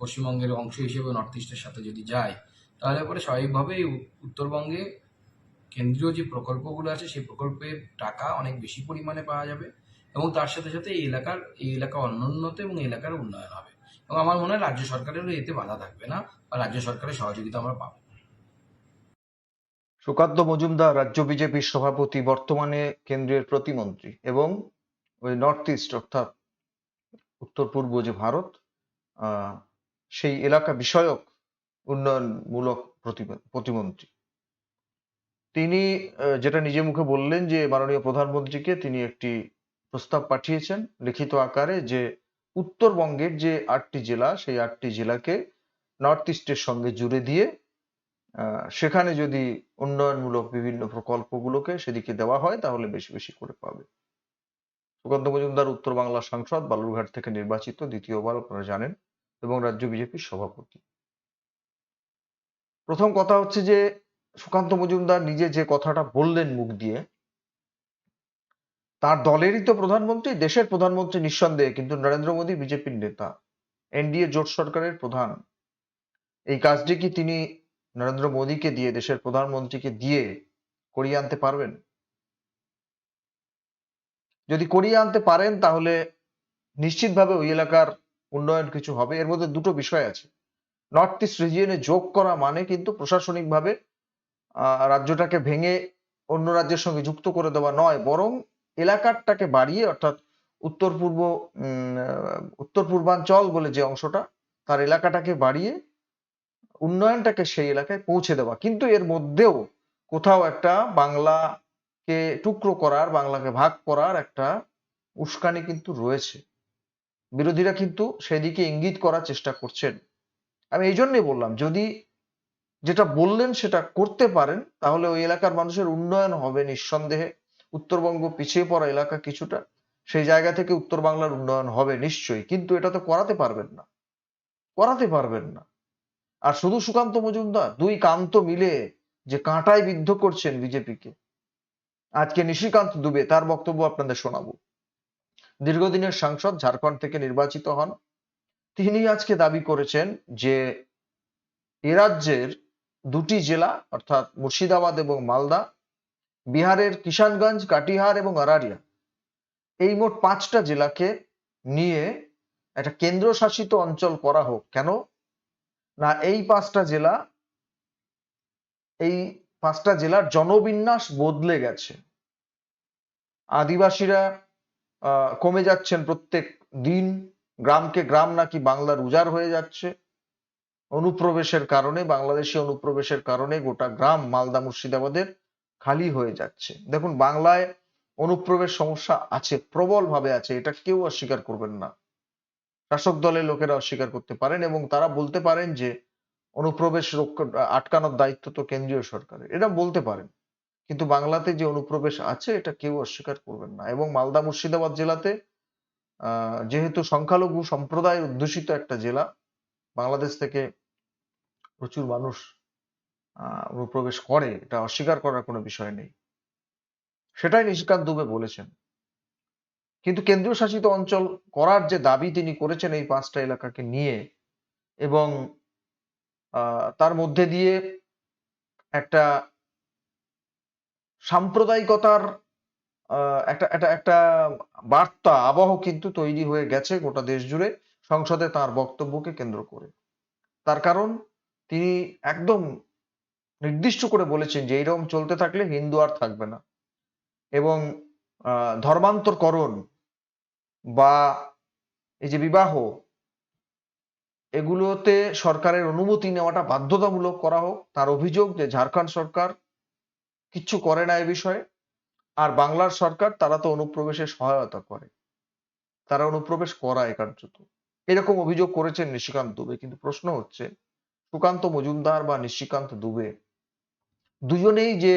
পশ্চিমবঙ্গের অংশ হিসেবে নর্থ ইস্টের সাথে যদি যায়, তাহলে পরে স্বাভাবিকভাবেই উত্তরবঙ্গে কেন্দ্রীয় যে প্রকল্পগুলো আছে, সেই প্রকল্পের টাকা অনেক বেশি পরিমাণে পাওয়া যাবে এবং তার সাথে সাথে এই এলাকার, এই এলাকা অনুন্নত এবং এলাকার উন্নয়ন হবে। এবং আমার মনে হয় রাজ্য সরকারেরও এতে বাধা থাকবে না বা রাজ্য সরকারের সহযোগিতা আমরা পাবো। সুকান্ত মজুমদার, রাজ্য বিজেপির সভাপতি, বর্তমানে কেন্দ্রের প্রতিমন্ত্রী এবং ওই নর্থ ইস্ট অর্থাৎ উত্তর পূর্ব যে ভারত সেই এলাকা বিষয়ক উন্নয়নমূলক প্রতিম- প্রতিমন্ত্রী। তিনি যেটা নিজে মুখে বললেন যে মাননীয় প্রধানমন্ত্রীকে তিনি একটি প্রস্তাব পাঠিয়েছেন লিখিত আকারে যে উত্তরবঙ্গের যে আটটি জেলা, সেই আটটি জেলাকে নর্থ ইস্টের সঙ্গে জুড়ে দিয়ে সেখানে যদি উন্নয়নমূলক বিভিন্ন প্রকল্পগুলোকে সেদিকে দেওয়া হয়, তাহলে বেশি বেশি করে পাবে। সুকান্ত মজুমদার উত্তর বাংলার সাংসদ, বালুরঘাট থেকে নির্বাচিত, দ্বিতীয়বার আপনারা জানেন। এবং রাজ্য বিজেপির সভাপতি। প্রথম কথা হচ্ছে যে, সুকান্ত মজুমদার নিজে যে কথাটা বললেন মুখ দিয়ে, তার দলেরই তো প্রধানমন্ত্রী, দেশের প্রধানমন্ত্রী নিঃসন্দেহে, কিন্তু নরেন্দ্র মোদী বিজেপির নেতা, এনডিএ জোট সরকারের প্রধান। এই কাজটি কি তিনি নরেন্দ্র মোদীকে দিয়ে, দেশের প্রধানমন্ত্রীকে দিয়ে করিয়ে আনতে পারবেন? যদি করিয়ে আনতে পারেন, তাহলে নিশ্চিতভাবে ওই এলাকার উন্নয়ন কিছু হবে, এর মধ্যে দুটো বিষয় আছে। নর্থ ইস্ট রিজিয়নে যোগ করা মানে কিন্তু প্রশাসনিকভাবে রাজ্যটাকে ভেঙে অন্য রাজ্যের সঙ্গে যুক্ত করে দেওয়া নয়, বরং এলাকারটাকে বাড়িয়ে, অর্থাৎ উত্তর পূর্ব উত্তর পূর্বাঞ্চল বলে যে অংশটা, তার এলাকাটাকে বাড়িয়ে উন্নয়নটাকে সেই এলাকায় পৌঁছে দেওয়া। কিন্তু এর মধ্যেও কোথাও একটা বাংলাকে টুকরো করার, বাংলাকে ভাগ করার একটা উস্কানি কিন্তু রয়েছে। বিরোধীরা কিন্তু সেদিকে ইঙ্গিত করার চেষ্টা করছেন। আমি এই জন্যই বললাম, যদি যেটা বললেন সেটা করতে পারেন, তাহলে ওই এলাকার মানুষের উন্নয়ন হবে নিঃসন্দেহে। উত্তরবঙ্গ পিছিয়ে পড়া এলাকা কিছুটা, সেই জায়গা থেকে উত্তর বাংলার উন্নয়ন হবে নিশ্চয়ই, কিন্তু এটা তো করাতে পারবেন না। করাতে পারবেন না। আর শুধু সুকান্ত মজুমদার, দুই কান্ত মিলে যে কাঁটায় বিদ্ধ করছেন বিজেপিকে। আজকে নিশিকান্ত দুবে, তার বক্তব্য আপনাদের শোনাবো। দীর্ঘদিনের সাংসদ ঝাড়খণ্ড থেকে নির্বাচিত হন। তিনি আজকে দাবি করেছেন যে এ রাজ্যের দুটি জেলা, অর্থাৎ মুর্শিদাবাদ এবং মালদা, বিহারের কিষানগঞ্জ, কাটিহার এবং আরারিয়া, এই মোট পাঁচটা জেলাকে নিয়ে একটা কেন্দ্রশাসিত অঞ্চল করা হোক। কেন? না, এই পাঁচটা জেলা, এই পাঁচটা জেলার জনবিন্যাস বদলে গেছে। আদিবাসীরা কমে যাচ্ছেন প্রত্যেক দিন। গ্রামকে গ্রাম নাকি বাংলার উজাড় হয়ে যাচ্ছে। অনুপ্রবেশের কারণে, বাংলাদেশি অনুপ্রবেশের কারণে গোটা গ্রাম মালদা মুর্শিদাবাদের খালি হয়ে যাচ্ছে। দেখুন, বাংলায় অনুপ্রবেশ সমস্যা আছে প্রবল ভাবে আছে, এটা কেউ অস্বীকার করবেন না। শাসক দলের লোকেরা অস্বীকার করতে পারেন এবং তারা বলতে পারেন যে, অনুপ্রবেশ আটকানোর দায়িত্ব তো কেন্দ্রীয় সরকারের। এটা বলতে পারেন। কিন্তু বাংলাতে যে অনুপ্রবেশ আছে, এটা কেউ অস্বীকার করবেন না। এবং মালদা মুর্শিদাবাদ জেলাতে যেহেতু সংখ্যালঘু সম্প্রদায় অধ্যুষিত একটা জেলা, বাংলাদেশ থেকে প্রচুর মানুষ অনুপ্রবেশ করে, এটা অস্বীকার করার কোনো বিষয় নেই। সেটাই নিশিকান্ত দুবে বলেছেন। কিন্তু কেন্দ্রীয় শাসিত অঞ্চল করার যে দাবি তিনি করেছেন এই পাঁচটা এলাকাকে নিয়ে এবং তার মধ্যে দিয়ে একটা সাম্প্রদায়িকতার একটা একটা একটা বার্তা, আবহ কিন্তু তৈরি হয়ে গেছে গোটা দেশ জুড়ে সংসদে তার বক্তব্যকে কেন্দ্র করে। তার কারণ, তিনি একদম নির্দিষ্ট করে বলেছেন যে এইরকম চলতে থাকলে হিন্দু আর থাকবে না। এবং ধর্মান্তরকরণ বা এই যে বিবাহ, এগুলোতে সরকারের অনুমতি নেওয়াটা বাধ্যতামূলক করা হোক। তার অভিযোগ যে ঝাড়খণ্ড সরকার কিচ্ছু করে না এ বিষয়ে। আর বাংলার সরকার, তারা তো অনুপ্রবেশে সহায়তা করে। তারা অনুপ্রবেশ করায় কার্যত এরকম অভিযোগ করেছেন নিশিকান্ত দুবে। কিন্তু প্রশ্ন হচ্ছে, সুকান্ত মজুমদার বা নিশিকান্ত দুবে দুজনেই যে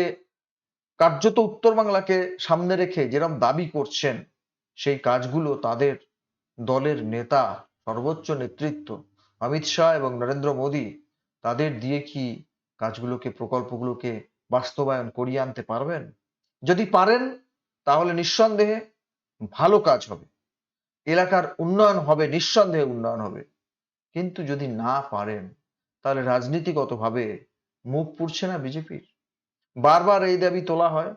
কার্যত উত্তর বাংলাকে সামনে রেখে যেরকম দাবি করছেন, সেই কাজগুলো তাদের দলের নেতা, সর্বোচ্চ নেতৃত্ব অমিত শাহ এবং নরেন্দ্র মোদী, তাদের দিয়ে কি কাজগুলোকে, প্রকল্পগুলোকে বাস্তবায়ন করিয়ে আনতে পারবেন? যদি পারেন, তাহলে নিঃসন্দেহে ভালো কাজ হবে। এলাকার উন্নয়ন হবে, নিঃসন্দেহে উন্নয়ন হবে। কিন্তু যদি না পারেন, তাহলে রাজনীতিগতভাবে মুখ পুড়ছে না বিজেপির। বারবার এই দাবি তোলা হয়,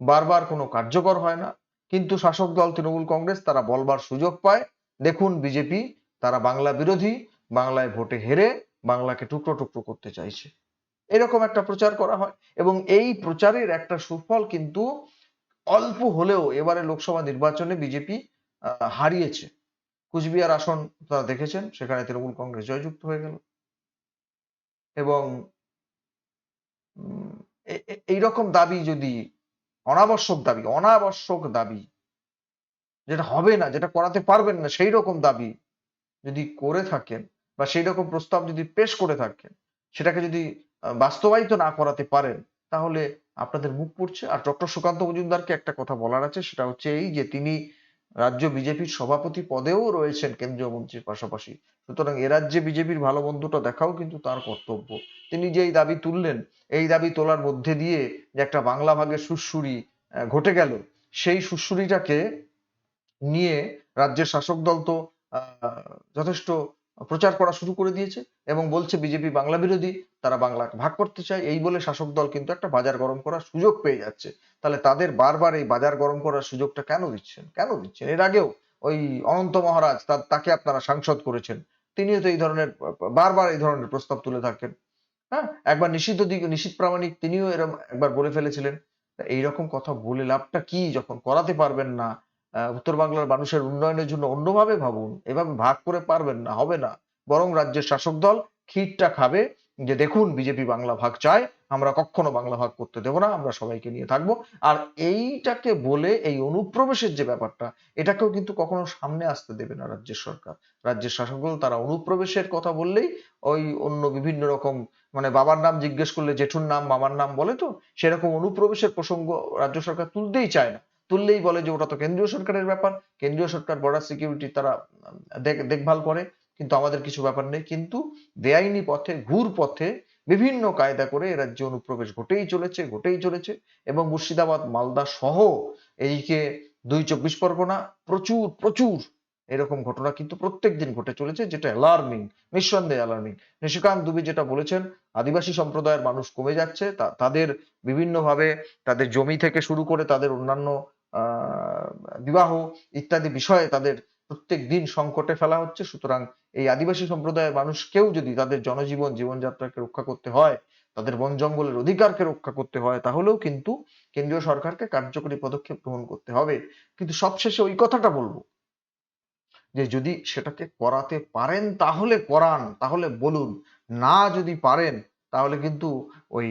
বারবার কোনো কার্যকর হয় না। কিন্তু শাসক দল তৃণমূল কংগ্রেস, তারা বলবার সুযোগ পায়, দেখুন বিজেপি, তারা বাংলা বিরোধী, বাংলায় ভোটে হেরে বাংলাকে টুকরো টুকরো করতে চাইছে। এরকম একটা প্রচার করা হয়। এবং এই প্রচারের একটা সুফল কিন্তু অল্প হলেও এবারে লোকসভা নির্বাচনে বিজেপি হারিয়েছে। কুচবিহার আসন তারা দেখেছেন, সেখানে তৃণমূল কংগ্রেস জয়যুক্ত হয়ে গেল। এবং এইরকম দাবি যদি, অনাবশ্যক দাবি অনাবশ্যক দাবি, যেটা হবে না, যেটা করাতে পারবেন না সেই রকম দাবি যদি করে থাকেন বা সেই রকম প্রস্তাব যদি পেশ করে থাকেন, সেটাকে যদি বাস্তবায়িত না করাতে পারেন, তাহলে আপনাদের মুখ পড়ছে। আর ডক্টর সুকান্ত মজুমদারকে একটা কথা বলার আছে, সেটা হচ্ছে এই যে তিনি রাজ্য বিজেপির সভাপতি পদেও রয়েছেন কেন্দ্রীয় মন্ত্রীর পাশাপাশি। সুতরাং এ রাজ্যে বিজেপির ভালো বন্ধুটা দেখাও কিন্তু তার কর্তব্য। তিনি যে এই দাবি তুললেন, এই দাবি তোলার মধ্যে দিয়ে যে একটা বাংলা ভাগের সুরসুরি ঘটে গেল, সেই সুরসুরিটাকে নিয়ে রাজ্যের শাসক দল তো যথেষ্ট প্রচার করা শুরু করে দিয়েছে এবং বলছে বিজেপি বাংলা বিরোধী, তারা বাংলা ভাগ করতে চায়। এই বলে শাসক দল কিন্তু একটা বাজার গরম করার সুযোগ পেয়ে যাচ্ছে। তাহলে তাদের বারবার এই বাজার গরম করার সুযোগটা কেন দিচ্ছেন? কেন দিচ্ছেন? এর আগেও ওই অনন্ত মহারাজ তাকে আপনারা সাংসদ করেছেন। তিনিও তো এই ধরনের, বারবার এই ধরনের প্রস্তাব তুলে থাকেন। হ্যাঁ? একবার নিষিদ্ধ দিক নিশীথ প্রামাণিক তিনিও এরকম একবার বলে ফেলেছিলেন। এইরকম কথা বলে লাভটা কি? যখন করাতে পারবেন না উত্তর বাংলার মানুষের উন্নয়নের জন্য অন্যভাবে ভাবুন। এভাবে ভাগ করে পারবেন না, হবে না। বরং রাজ্যের শাসক দল খিটটা খাবে যে, দেখুন, বিজেপি বাংলা ভাগ চায়, আমরা কখনো বাংলা ভাগ করতে দেব না, আমরা সবাইকে নিয়ে থাকব। আর এইটাকে বলে এই অনুপ্রবেশের যে ব্যাপারটা, এটাকেও কিন্তু কখনো সামনে আসতে দেবে না রাজ্যের সরকার। রাজ্যের শাসক দল তারা অনুপ্রবেশের কথা বললেই ওই অন্য বিভিন্ন রকম মানে বাবার নাম জিজ্ঞেস করলে জেঠুর নাম, মামার নাম বলে তো, সেরকম অনুপ্রবেশের প্রসঙ্গ রাজ্য সরকার তুলতেই চায় না। তুললেই বলে যে ওটা তো কেন্দ্রীয় সরকারের ব্যাপার। কেন্দ্রীয় সরকার বর্ডার সিকিউরিটি তারা দেখ- দেখভাল করে, কিন্তু আমাদের কিছু ব্যাপার নেই। কিন্তু বেআইনি পথে, ঘুর পথে বিভিন্ন কায়দা করে রাজ্যে অনুপ্রবেশ ঘটেই চলেছে ঘটেই চলেছে এবং মুর্শিদাবাদ, মালদা সহ এইদিকে দুই চব্বিশ পরগনা প্রচুর প্রচুর এরকম ঘটনা কিন্তু প্রত্যেক দিন ঘটে চলেছে, যেটা অ্যালার্মিং নিঃসন্দেহে অ্যালার্মিং নিশিকান্ত দুবে যেটা বলেছেন, আদিবাসী সম্প্রদায়ের মানুষ কমে যাচ্ছে তাদের বিভিন্নভাবে তাদের জমি থেকে শুরু করে তাদের অন্যান্য বিবাহ ইত্যাদি বিষয়ে তাদের প্রত্যেক দিন সংকটে ফেলা হচ্ছে। সুতরাং এই আদিবাসী সম্প্রদায়ের মানুষকেও যদি তাদের জনজীবন, জীবনযাত্রাকে রক্ষা করতে হয়, তাদের বন জঙ্গলের অধিকারকে রক্ষা করতে হয়, তাহলেও কিন্তু কেন্দ্রীয় সরকারকে কার্যকরী পদক্ষেপ গ্রহণ করতে হবে। কিন্তু সবশেষে ওই কথাটা বলব যে, যদি সেটাকে করাতে পারেন, তাহলে করান, তাহলে বলুন। না যদি পারেন, তাহলে কিন্তু ওই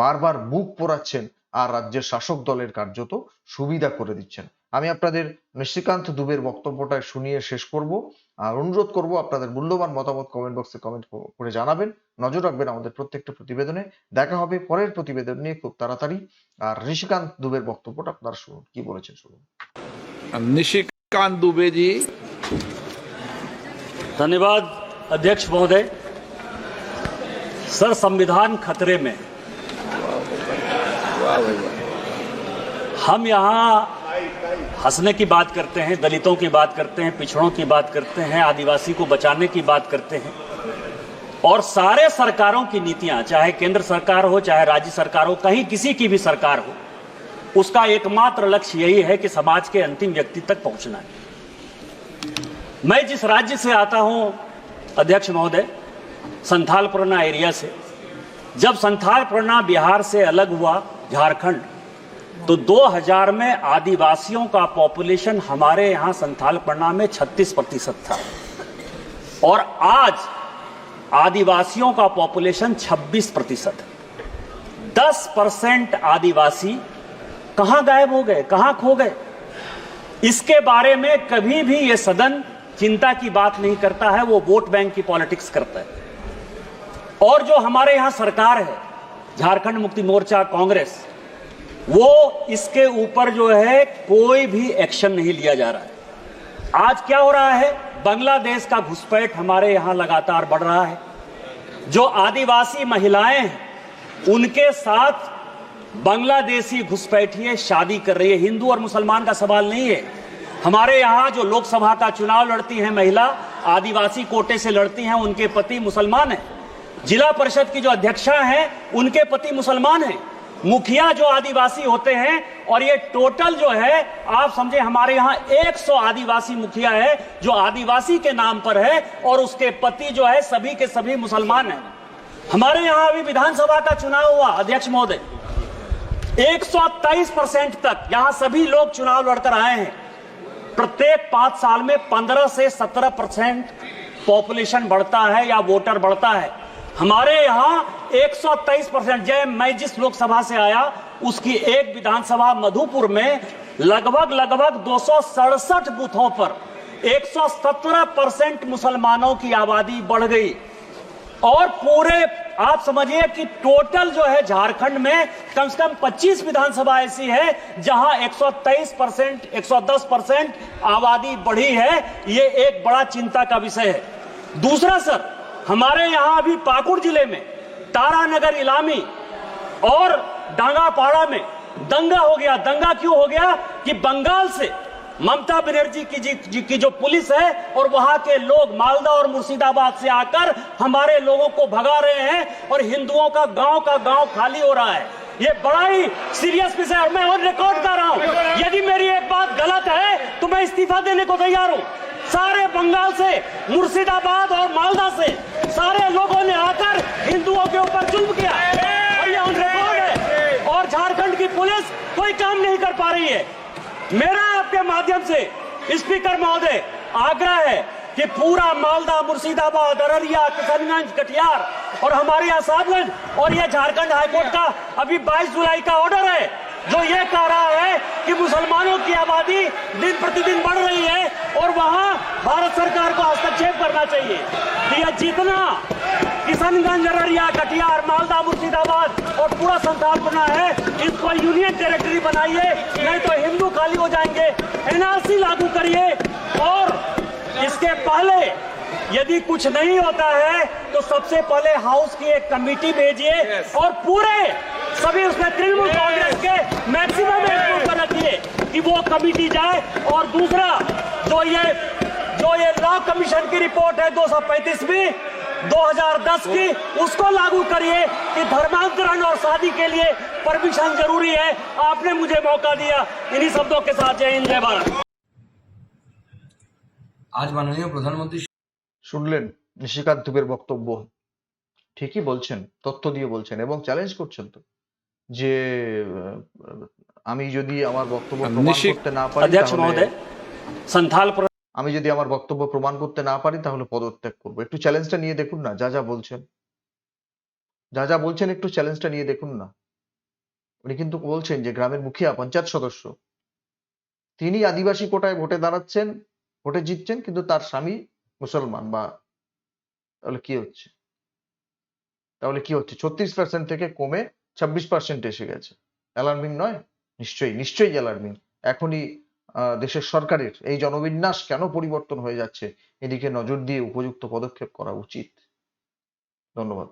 বারবার মুখ পোড়াচ্ছেন। আর রাজ্যের শাসক দলের কার্যত সুবিধা করে দিচ্ছেন আমি আপনাদের নিশিকান্ত দুবের বক্তব্যটা শুনিয়ে শেষ করব আর অনুরোধ করব আপনাদের মূল্যবান মতামত কমেন্ট বক্সে কমেন্ট করে জানাবেন নজর রাখবেন আমাদের প্রত্যেকটা প্রতিবেদনে দেখা হবে পরের প্রতিবেদন নিয়ে খুব তাড়াতাড়ি আর ঋষিকান্ত দুবের বক্তব্যটা আপনারা শুনুন কি বলেছেন শুনুন निशिकांत दुबे जी धन्यवाद अध्यक्ष महोदय सर संविधान खतरे में हम यहाँ हंसने की बात करते हैं, दलितों की बात करते हैं, पिछड़ों की बात करते हैं, आदिवासी को बचाने की बात करते हैं। और सारे सरकारों की नीतियाँ, चाहे केंद्र सरकार हो, चाहे राज्य सरकार हो, कहीं किसी की भी सरकार हो, उसका एकमात्र लक्ष्य यही है कि समाज के अंतिम व्यक्ति तक पहुँचना है। मैं जिस राज्य से आता हूँ, अध्यक्ष महोदय संथाल पुरना एरिया से, जब संथाल पुरना बिहार से अलग हुआ झारखंड। तो 2000 में आदिवासियों का पॉपुलेशन हमारे यहाँ संथाल पुरना में 36 प्रतिशत था। और आज आदिवासियों का पॉपुलेशन 26 प्रतिशत। 10 परसेंट आदिवासी कहाँ गायब हो गए, कहाँ खो गए? इसके बारे में कभी भी ये सदन चिंता की बात नहीं करता है, वो वोट बैंक की पॉलिटिक्स करता है। और जो हमारे यहाँ सरकार है झारखंड मुक्ति मोर्चा कांग्रेस, वो इसके ऊपर जो है कोई भी एक्शन नहीं लिया जा रहा है। आज क्या हो रहा है? बांग्लादेश का घुसपैठ हमारे यहाँ लगातार बढ़ रहा है। जो आदिवासी महिलाएँ हैं, उनके साथ बांग्लादेशी घुसपैठिए शादी कर रही है। हिंदू और मुसलमान का सवाल नहीं है। हमारे यहाँ जो लोकसभा का चुनाव लड़ती हैं महिला, आदिवासी कोटे से लड़ती हैं, उनके पति मुसलमान हैं। जिला परिषद की जो अध्यक्षा हैं, उनके पति मुसलमान हैं। मुखिया जो आदिवासी होते हैं, और ये टोटल जो है, आप समझे हमारे यहाँ 100 आदिवासी मुखिया है, जो आदिवासी के नाम पर है, और उसके पति जो है, सभी के सभी मुसलमान हैं। हमारे यहाँ अभी विधानसभा का चुनाव हुआ, अध्यक्ष महोदय। 123 परसेंट तक यहाँ सभी लोग चुनाव लड़कर आए हैं। प्रत्येक पाँच साल में 15 से 17 परसेंट पॉपुलेशन बढ़ता है या वोटर बढ़ता है। हमारे यहाँ 123 परसेंट, जय मैं जिस लोकसभा से आया, उसकी एक विधानसभा मधुपुर में लगभग लगभग दो सौ सड़सठ बूथों पर 117 परसेंट मुसलमानों की आबादी बढ़ गई। और पूरे, आप समझिए कि टोटल जो है झारखंड में कम से कम 25 विधानसभा ऐसी है, जहाँ 123 परसेंट 110 परसेंट आबादी बढ़ी है। ये एक बड़ा चिंता का विषय है। दूसरा, सर हमारे यहाँ अभी पाकुड़ ज़िले में तारानगर इलामी और डांगापाड़ा में दंगा हो गया। दंगा क्यों हो गया कि बंगाल से ममता बनर्जी की जी, जी की जो पुलिस है और वहाँ के लोग मालदा और मुर्शिदाबाद से आकर हमारे लोगों को भगा रहे हैं और हिंदुओं का गाँव का गाँव खाली हो रहा है। ये बड़ा ही सीरियस विषय है मैं और रिकॉर्ड कर रहा हूँ। यदि मेरी एक बात गलत है तो मैं इस्तीफा देने को तैयार हूँ। सारे बंगाल से मुर्शिदाबाद और मालदा से सारे लोगों ने आकर हिंदुओं के ऊपर जुल्म किया और ये ऑन रिकॉर्ड है। और झारखंड की पुलिस कोई काम नहीं कर पा रही है। मेरा आपके माध्यम से स्पीकर महोदय, आग्रह है कि पूरा मालदा, मुर्शिदाबाद, अररिया, किशनगंज, कटिहार और हमारे यहाँ साहबगंज और ये झारखंड हाईकोर्ट का अभी 22 जुलाई का ऑर्डर है। जो ये कह रहा है कि मुसलमानों की आबादी दिन प्रतिदिन बढ़ रही है और वहाँ भारत सरकार को हस्तक्षेप करना चाहिए। यह जितना किशनगंज अररिया कटिहार मालदा मुर्शिदाबाद और पूरा संथाल बना है इसको यूनियन टेरिटरी बनाइए नहीं तो हिंदू खाली हो जाएँगे। एनआरसी लागू करिए और इसके पहले यदि कुछ नहीं होता है तो सबसे पहले हाउस की एक कमेटी भेजिए और पूरे सभी उसमें तृणमूल कांग्रेस के मैक्सिमम एम्प्लॉय पर रखिए कि वो कमेटी जाए और दूसरा जो ये जो ये लॉ कमीशन की रिपोर्ट है 235वीं 2010 की उसको लागू करिए कि धर्मांतरण और शादी के लिए परमिशन जरूरी है आपने मुझे मौका दिया इन्हीं शब्दों के साथ जय हिंद जय भारत আজ মাননীয় প্রধানমন্ত্রী শুনলেন নিশিকান্ত দুবের বক্তব্য ঠিকই বলছেন তথ্য দিয়ে বলছেন এবং চ্যালেঞ্জ করছেন তো যে আমি যদি আমার বক্তব্য প্রমাণ করতে না পারি আমি যদি আমার বক্তব্য প্রমাণ করতে না পারি তাহলে পদত্যাগ করব। একটু চ্যালেঞ্জটা নিয়ে দেখুন না যা যা বলছেন। যা যা বলছেন একটু চ্যালেঞ্জটা নিয়ে দেখুন না। উনি কিন্তু বলছেন যে গ্রামের মুখিয়া পঞ্চায়েত সদস্য। তিনি আদিবাসী কোটায় ভোটে দাঁড়াচ্ছেন ভোটে জিতছেন কিন্তু তার স্বামী মুসলমান বা তাহলে কি হচ্ছে? তাহলে কি হচ্ছে? ছত্রিশ পার্সেন্ট থেকে কমে ছাব্বিশ পার্সেন্ট এসে গেছে। অ্যালার্মিং নয়? নিশ্চয়ই নিশ্চয়ই অ্যালার্মিং এখনই দেশের সরকারের এই জনবিন্যাস কেন পরিবর্তন হয়ে যাচ্ছে, এদিকে নজর দিয়ে উপযুক্ত পদক্ষেপ করা উচিত। ধন্যবাদ।